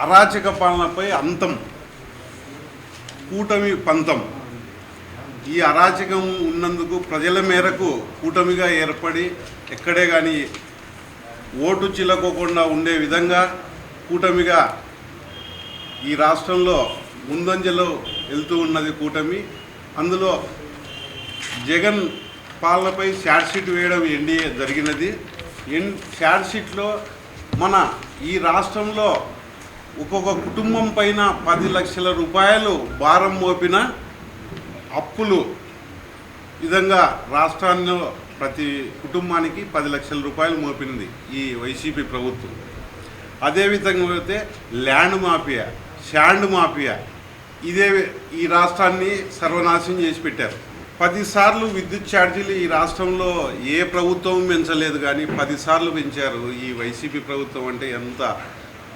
అరాచక పాలనపై అంతం. కూటమి పంతం. ఈ అరాచకం ఉన్నందుకు ప్రజల మేరకు కూటమిగా ఏర్పడి ఎక్కడే కానీ ఓటు చిలకోకుండా ఉండే విధంగా కూటమిగా ఈ రాష్ట్రంలో ముందంజలో వెళ్తూ ఉన్నది కూటమి. అందులో జగన్ పాలనపై షార్ట్ షీట్ వేయడం ఎన్డీఏ జరిగినది. ఎన్ షార్ట్ షీట్లో మన ఈ రాష్ట్రంలో ఒక్కొక్క కుటుంబం పైన పది లక్షల రూపాయలు భారం మోపిన అప్పులు విధంగా రాష్ట్రాల్లో ప్రతి కుటుంబానికి పది లక్షల రూపాయలు మోపినది ఈ వైసీపీ ప్రభుత్వం. అదేవిధంగా అయితే ల్యాండ్ మాఫియా శాండ్ మాఫియా ఇదే ఈ రాష్ట్రాన్ని సర్వనాశనం చేసి పెట్టారు. పదిసార్లు విద్యుత్ ఛార్జీలు ఈ రాష్ట్రంలో ఏ ప్రభుత్వం పెంచలేదు కానీ పదిసార్లు పెంచారు ఈ వైసీపీ ప్రభుత్వం అంటే ఎంత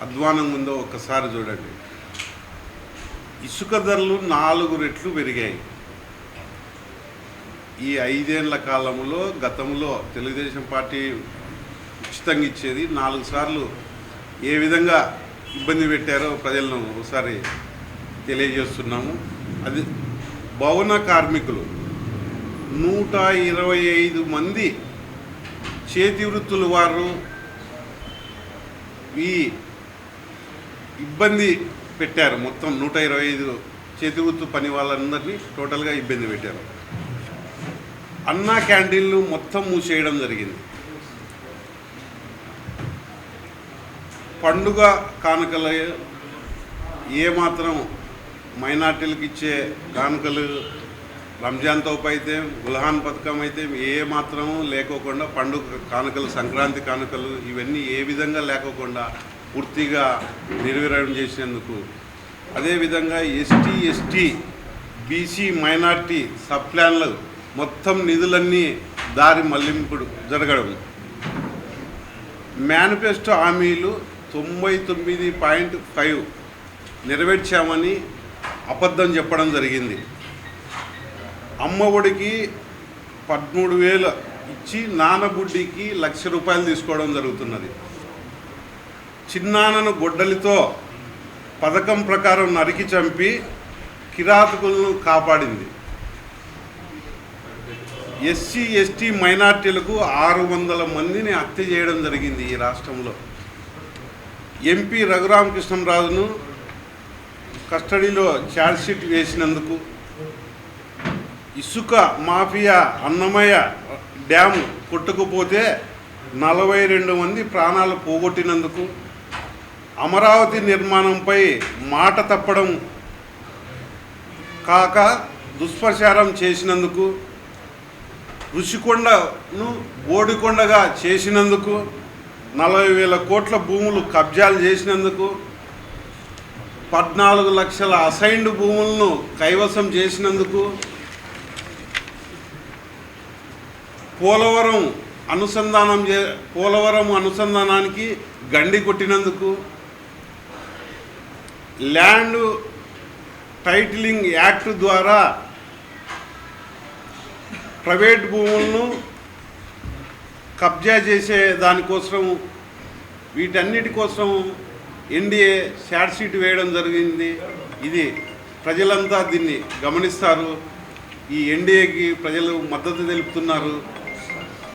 అధ్వానంగా ఉందో ఒక్కసారి చూడండి. ఇసుక ధరలు నాలుగు రెట్లు పెరిగాయి. ఈ ఐదేళ్ళ కాలంలో గతంలో తెలుగుదేశం పార్టీ ఉచితంగా ఇచ్చేది నాలుగు సార్లు. ఏ విధంగా ఇబ్బంది పెట్టారో ప్రజలను ఒకసారి తెలియజేస్తున్నాము. అది భవన కార్మికులు నూట ఇరవై ఐదు మంది చేతి వృత్తుల వారు ఈ ఇబ్బంది పెట్టారు. మొత్తం నూట ఇరవై ఐదు చేతి గుర్తు పని వాళ్ళందరినీ టోటల్గా ఇబ్బంది పెట్టారు. అన్నా క్యాంటీన్లు మొత్తం మూసేయడం జరిగింది. పండుగ కానుకలు ఏమాత్రం మైనార్టీలకు ఇచ్చే కానుకలు రంజాన్ తోపు అయితే గుల్హాన్ పథకం అయితే ఏ మాత్రం లేకోకుండా పండుగ కానుకలు సంక్రాంతి కానుకలు ఇవన్నీ ఏ విధంగా లేకోకుండా పూర్తిగా నిర్వీర్యం చేసినందుకు. అదేవిధంగా ST ST BC minority sub ప్లాన్లు మొత్తం నిధులన్నీ దారి మళ్ళింపుడు జరగడం. మేనిఫెస్టో హామీలు తొంభై తొమ్మిది పాయింట్ ఫైవ్ నెరవేర్చామని అబద్ధం చెప్పడం జరిగింది. అమ్మఒడికి పదమూడు వేలు ఇచ్చి నానబుడ్డికి లక్ష రూపాయలు తీసుకోవడం జరుగుతున్నది. చిన్నానను గొడ్డలితో పథకం ప్రకారం నరికి చంపి కిరాతకులను కాపాడింది. ఎస్సీ ఎస్టీ మైనార్టీలకు ఆరు వందల మందిని హత్య చేయడం జరిగింది ఈ రాష్ట్రంలో. ఎంపీ రఘురామకృష్ణరాజును కస్టడీలో ఛార్జ్షీట్ వేసినందుకు ఇసుక మాఫియా అన్నమయ్య డ్యామ్ కొట్టుకుపోతే నలభై రెండు మంది ప్రాణాలు పోగొట్టినందుకు అమరావతి నిర్మాణంపై మాట తప్పడం కాక దుష్ప్రచారం చేసినందుకు ఋషికొండను బోడికొండగా చేసినందుకు నలభై వేల కోట్ల భూములు కబ్జాలు చేసినందుకు పద్నాలుగు లక్షల అసైన్డ్ భూములను కైవసం చేసినందుకు పోలవరం అనుసంధానం చే పోలవరం అనుసంధానానికి గండి కొట్టినందుకు ల్యాండ్ టైటిలింగ్ యాక్ట్ ద్వారా ప్రైవేట్ భూములను కబ్జా చేసే దానికోసం వీటన్నిటి కోసం ఎన్డీఏ షార్ట్ షీట్ వేయడం జరిగింది. ఇది ప్రజలంతా దీన్ని గమనిస్తారు. ఈ ఎన్డీఏకి ప్రజలు మద్దతు తెలుపుతున్నారు.